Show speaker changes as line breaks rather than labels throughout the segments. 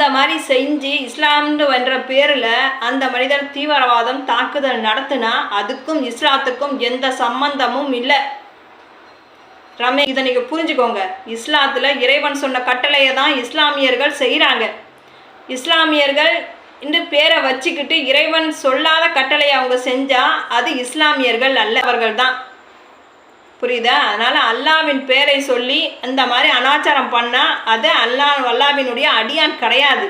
இந்த மாதிரி செஞ்சு இஸ்லாம்னு என்ற பேரில் அந்த மனிதர் தீவிரவாதம் தாக்குதல் நடத்தினா அதுக்கும் இஸ்லாத்துக்கும் எந்த சம்பந்தமும் இல்லை. ரமே இதை நீங்கள் புரிஞ்சுக்கோங்க. இஸ்லாத்தில் இறைவன் சொன்ன கட்டளையை தான் இஸ்லாமியர்கள் செய்கிறாங்க இஸ்லாமியர்கள் இன்று பேரை வச்சுக்கிட்டு இறைவன் சொல்லாத கட்டளையை அவங்க செஞ்சால் அது இஸ்லாமியர்கள் அல்ல அவர்கள் தான். புரியுதா? அதனால் அல்லாவின் பேரை சொல்லி இந்த மாதிரி அனாச்சாரம் பண்ணால் அது அல்லாஹ் அல்லாவினுடைய அடியான் கிடையாது.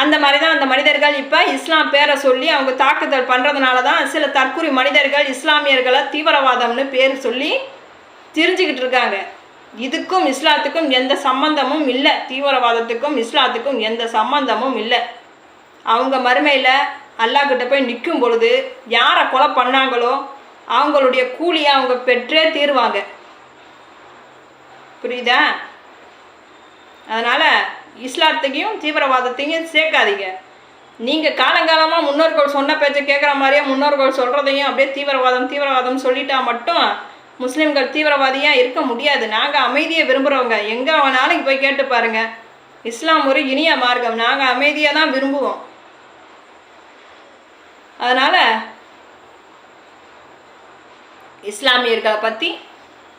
அந்த மாதிரி தான் அந்த மனிதர்கள் இப்போ இஸ்லாம் பேரை சொல்லி அவங்க தாக்குதல் பண்ணுறதுனால தான் சில தற்குறி மனிதர்கள் இஸ்லாமியர்களை தீவிரவாதம்னு பேர் சொல்லி தெரிஞ்சுக்கிட்டு இருக்காங்க. இதுக்கும் இஸ்லாத்துக்கும் எந்த சம்பந்தமும் இல்லை. தீவிரவாதத்துக்கும் இஸ்லாத்துக்கும் எந்த சம்பந்தமும் இல்லை. அவங்க மறுமையில் அல்லாஹ்கிட்ட போய் நிற்கும் பொழுது யாரை கொலை பண்ணாங்களோ அவங்களுடைய கூலியை அவங்க பெற்றே தீருவாங்க. புரியுதா? அதனால் இஸ்லாத்தையும் தீவிரவாதத்தையும் சேர்க்காதீங்க. நீங்கள் காலங்காலமாக முன்னோர்கள் சொன்ன பேச்சை கேட்குற மாதிரியே முன்னோர்கள் சொல்கிறதையும் அப்படியே தீவிரவாதம் தீவிரவாதம் சொல்லிட்டா மட்டும் முஸ்லீம்கள் தீவிரவாதியாக இருக்க முடியாது. நாங்கள் அமைதியை விரும்புகிறவங்க எங்கே வேணாலும் போய் கேட்டு பாருங்கள் இஸ்லாம் ஒரு இனிய மார்க்கம். நாங்கள் அமைதியாக தான் விரும்புவோம். அதனால் இஸ்லாமியர்களை பற்றி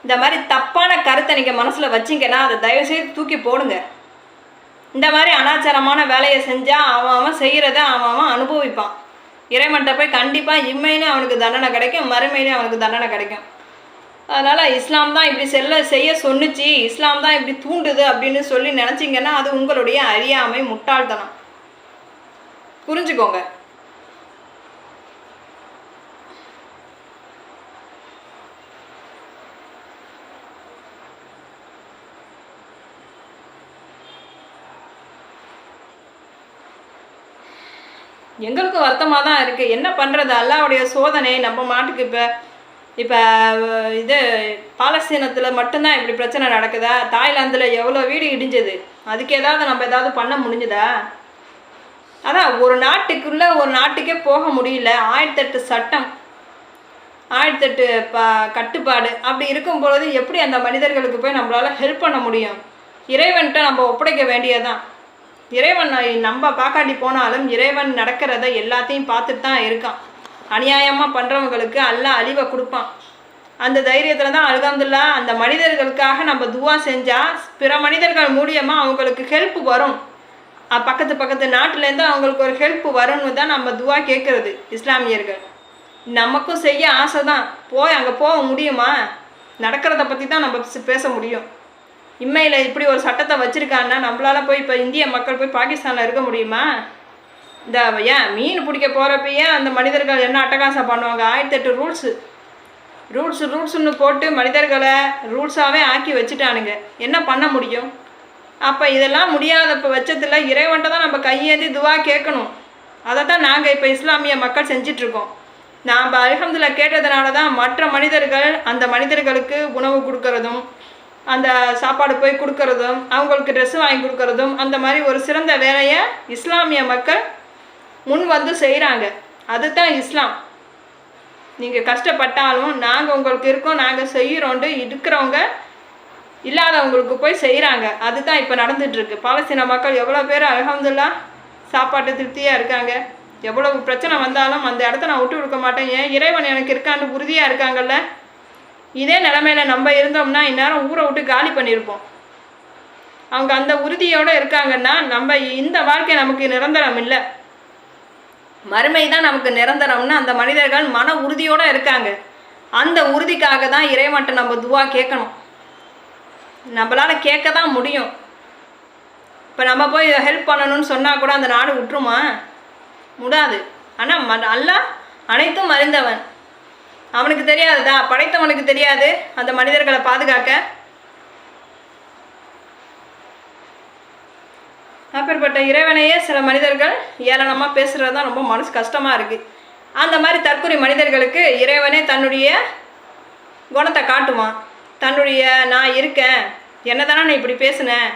இந்த மாதிரி தப்பான கருத்தை நீங்கள் மனசில் வச்சிங்கன்னா அதை தயவுசெய்து தூக்கி போடுங்க. இந்த மாதிரி அனாச்சாரமான வேலையை செஞ்சால் அவன் அவன் செய்கிறத அவன் அவன் அனுபவிப்பான். இறைமட்ட போய் கண்டிப்பாக இம்மையிலே அவனுக்கு தண்டனை கிடைக்கும் மறுமையிலே அவனுக்கு தண்டனை கிடைக்கும். அதனால் இஸ்லாம் தான் இப்படி செல்ல செய்ய சொன்னுச்சு இஸ்லாம் தான் இப்படி தூண்டுது அப்படின்னு சொல்லி நினச்சிங்கன்னா அது உங்களுடைய அறியாமை முட்டாள்தனம். புரிஞ்சுக்கோங்க. எங்களுக்கு வருத்தமாக தான் இருக்குது என்ன பண்ணுறது அல்லாவுடைய சோதனை நம்ம மாட்டுக்கு இப்போ இப்போ இது பாலஸ்தீனத்தில் மட்டும்தான் இப்படி பிரச்சனை நடக்குதா? தாய்லாந்தில் எவ்வளோ வீடு இடிஞ்சது? அதுக்கு ஏதாவது நம்ம ஏதாவது பண்ண முடிஞ்சுதா? அதான் ஒரு நாட்டுக்குள்ளே ஒரு நாட்டுக்கே போக முடியல. ஆயிரத்தெட்டு சட்டம் ஆயிரத்தெட்டு ப கட்டுப்பாடு அப்படி இருக்கும் பொழுது எப்படி அந்த மனிதர்களுக்கு போய் நம்மளால் ஹெல்ப் பண்ண முடியும்? இறைவன்கிட்ட நம்ம ஒப்படைக்க வேண்டியதுதான். இறைவன் நம்ம பார்க்காட்டி போனாலும் இறைவன் நடக்கிறத எல்லாத்தையும் பார்த்துட்டு தான் இருக்கான். அநியாயமாக பண்ணுறவங்களுக்கு அல்லாஹ் அழிவை கொடுப்பான். அந்த தைரியத்தில் தான் அல்ஹம்துலில்லாஹ் அந்த மனிதர்களுக்காக நம்ம துவா செஞ்சால் பிற மனிதர்கள் மூலியமாக அவங்களுக்கு ஹெல்ப் வரும். பக்கத்து பக்கத்து நாட்டிலேருந்து அவங்களுக்கு ஒரு ஹெல்ப் வரும்னு தான் நம்ம துவா கேட்குறது இஸ்லாமியர்கள். நமக்கும் செய்ய ஆசை தான். போய் அங்கே போக முடியுமா? நடக்கிறத பற்றி தான் நம்ம பேச முடியும். இம்மையில் இப்படி ஒரு சட்டத்தை வச்சுருக்காங்கன்னா நம்மளால் போய் இப்போ இந்திய மக்கள் போய் பாகிஸ்தானில் இருக்க முடியுமா? இந்த ஏன் மீன் பிடிக்க போகிறப்பயே அந்த மனிதர்கள் என்ன அட்டகாசம் பண்ணுவாங்க? ஆயிரத்தெட்டு ரூல்ஸு. ரூல்ஸ் ரூல்ஸ்னு போட்டு மனிதர்களை ரூல்ஸாகவே ஆக்கி வச்சுட்டானுங்க. என்ன பண்ண முடியும்? அப்போ இதெல்லாம் முடியாத வச்சதில் இறைவன்ட்ட தான் நம்ம கையேந்தி துவா கேட்கணும். அதை தான் நாங்கள் இப்போ இஸ்லாமிய மக்கள் செஞ்சிட்ருக்கோம். நாம் அல்ஹம்துலில்லா கேட்டதுனால தான் மற்ற மனிதர்கள் அந்த மனிதர்களுக்கு உணவு கொடுக்கறதும் அந்த சாப்பாடு போய் கொடுக்கறதும் அவங்களுக்கு ட்ரெஸ்ஸு வாங்கி கொடுக்கறதும் அந்த மாதிரி ஒரு சிறந்த வேலையை இஸ்லாமிய மக்கள் முன் வந்து செய்கிறாங்க அதுதான் இஸ்லாம். நீங்கள் கஷ்டப்பட்டாலும் நாங்கள் உங்களுக்கு இருக்கோம் நாங்கள் செய்கிறோன்ட்டு இருக்கிறவங்க இல்லாதவங்களுக்கு போய் செய்கிறாங்க அதுதான் இப்போ நடந்துகிட்ருக்கு பாலஸ்தீன மக்கள் எவ்வளோ பேர் அலகம்துல்லா சாப்பாட்டு திருப்தியாக இருக்காங்க? எவ்வளவு பிரச்சனை வந்தாலும் அந்த இடத்த நான் விட்டு கொடுக்க மாட்டேன். ஏன் இறைவன் எனக்கு இருக்கான்னு உறுதியாக இருக்காங்கல்ல? இதே நிலமையில நம்ம இருந்தோம்னா இந்நேரம் ஊரை விட்டு காலி பண்ணியிருப்போம். அவங்க அந்த உறுதியோடு இருக்காங்கன்னா நம்ம இந்த வாழ்க்கை நமக்கு நிரந்தரம் இல்லை. மறுமை தான் நமக்கு நிரந்தரம்னு அந்த மனிதர்கள் மன உறுதியோடு இருக்காங்க. அந்த உறுதிக்காக தான் இறைவன்ட்ட நம்ம துவா கேட்கணும். நம்மளால் கேட்க தான் முடியும். இப்போ நம்ம போய் ஹெல்ப் பண்ணணும்னு சொன்னால் கூட அந்த நாடு விட்டுருமா முடாது. ஆனால் ம நல்லா அனைத்தும் அறிந்தவன். அவனுக்கு தெரியாதுதா? படைத்தவனுக்கு தெரியாது. அந்த மனிதர்களை பாதுகாக்க. அப்பேற்பட்ட இறைவனையே சில மனிதர்கள் ஏளனமாக பேசுகிறது தான் ரொம்ப மனசு கஷ்டமாக இருக்குது அந்த மாதிரி தற்கொலை மனிதர்களுக்கு இறைவனே தன்னுடைய குணத்தை காட்டுவான். தன்னுடைய நான் இருக்கேன். என்ன தானே நான் இப்படி பேசினேன்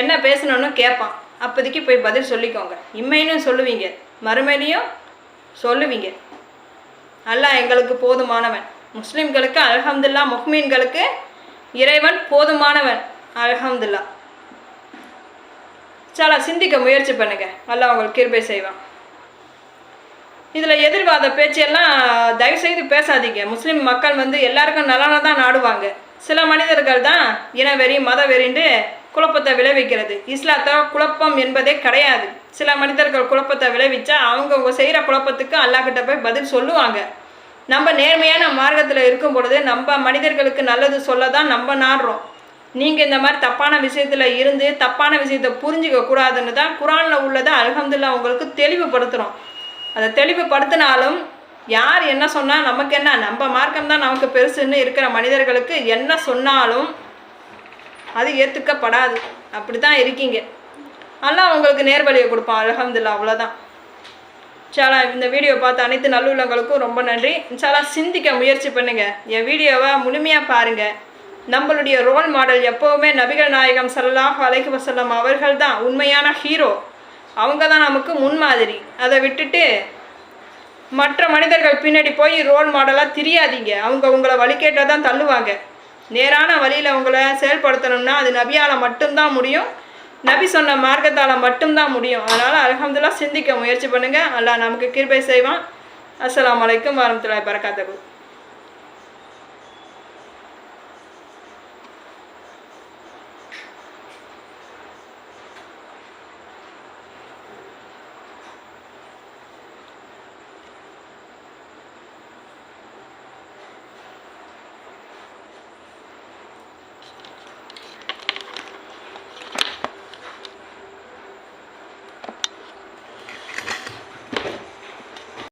என்ன பேசணும்னு கேட்பான் அப்போதைக்கு போய் பதில் சொல்லிக்கோங்க. இம்மையிலும் சொல்லுவீங்க. மறுமையிலையும் சொல்லுவீங்க. அல்லாஹ் எங்களுக்கு போதுமானவன். முஸ்லிம்களுக்கு அல்ஹம்துல்லா முஹ்மீன்களுக்கு இறைவன் போதுமானவன். அல்ஹம்துல்லா. சாலா சிந்திக்க முயற்சி பண்ணுங்க. அல்லாஹ் உங்களுக்கு கிருபை செய்வான். இதில் எதிர்வாத பேச்செல்லாம் தயவுசெய்து பேசாதீங்க. முஸ்லீம் மக்கள் வந்து எல்லாருக்கும் நலனை தான் நாடுவாங்க. சில மனிதர்கள் தான் இனவெறி மதவெறின்னு குழப்பத்தை விளைவிக்கிறது. இஸ்லாத்தை குழப்பம் என்பதே கிடையாது. சில மனிதர்கள் குழப்பத்தை விளைவிச்சா அவங்கவுங்க செய்கிற குழப்பத்துக்கு அல்லாஹ்கிட்ட போய் பதில் சொல்லுவாங்க. நம்ம நேர்மையான மார்க்கத்தில் இருக்கும் பொழுது நம்ம மனிதர்களுக்கு நல்லது சொல்ல தான் நம்ம நாடுறோம். நீங்கள் இந்த மாதிரி தப்பான விஷயத்தில் இருந்து தப்பான விஷயத்தை புரிஞ்சிக்க கூடாதுன்னு தான் குரானில் உள்ளதை அலகம்துல்லா உங்களுக்கு தெளிவுபடுத்துகிறோம் அதை தெளிவுபடுத்தினாலும் யார் என்ன சொன்னால் நமக்கு என்ன? நம்ம மார்க்கம் தான் நமக்கு பெருசுன்னு இருக்கிற மனிதர்களுக்கு என்ன சொன்னாலும் அது ஏற்றுக்கப்படாது அப்படி தான் இருக்கீங்க. ஆனால் உங்களுக்கு நேர்வழியை கொடுப்பான் அலகம்துல்லா அவ்வளோதான் சாலா இந்த வீடியோ பார்த்த அனைத்து நல்லுள்ளங்களுக்கும் ரொம்ப நன்றி. சாலா சிந்திக்க முயற்சி பண்ணுங்க. என் வீடியோவை முழுமையாக பாருங்க. நம்மளுடைய ரோல் மாடல் எப்போவுமே நபிகள் நாயகம் சல்லாஹ் அலைஹி வசல்லம் அவர்கள் தான் உண்மையான ஹீரோ அவங்க தான் நமக்கு முன்மாதிரி. அதை விட்டுட்டு மற்ற மனிதர்கள் பின்னாடி போய் ரோல் மாடலாக தெரியாதீங்க. அவங்க உங்களை வழிகேட்டால் தான் தள்ளுவாங்க. நேரான வழியில் உங்களை செயல்படுத்தணும்னா அது நபியால் மட்டும்தான் முடியும். நபி சொன்ன மார்க்கத்தால் மட்டும்தான் முடியும். அதனால் அல்ஹம்துலில்லாஹ் சிந்திக்க முயற்சி பண்ணுங்கள் அல்லாஹ் நமக்கு கிருபை செய்வான். அஸ்லாம் அலைக்கும் வரமத்துல பரக்காத்தகு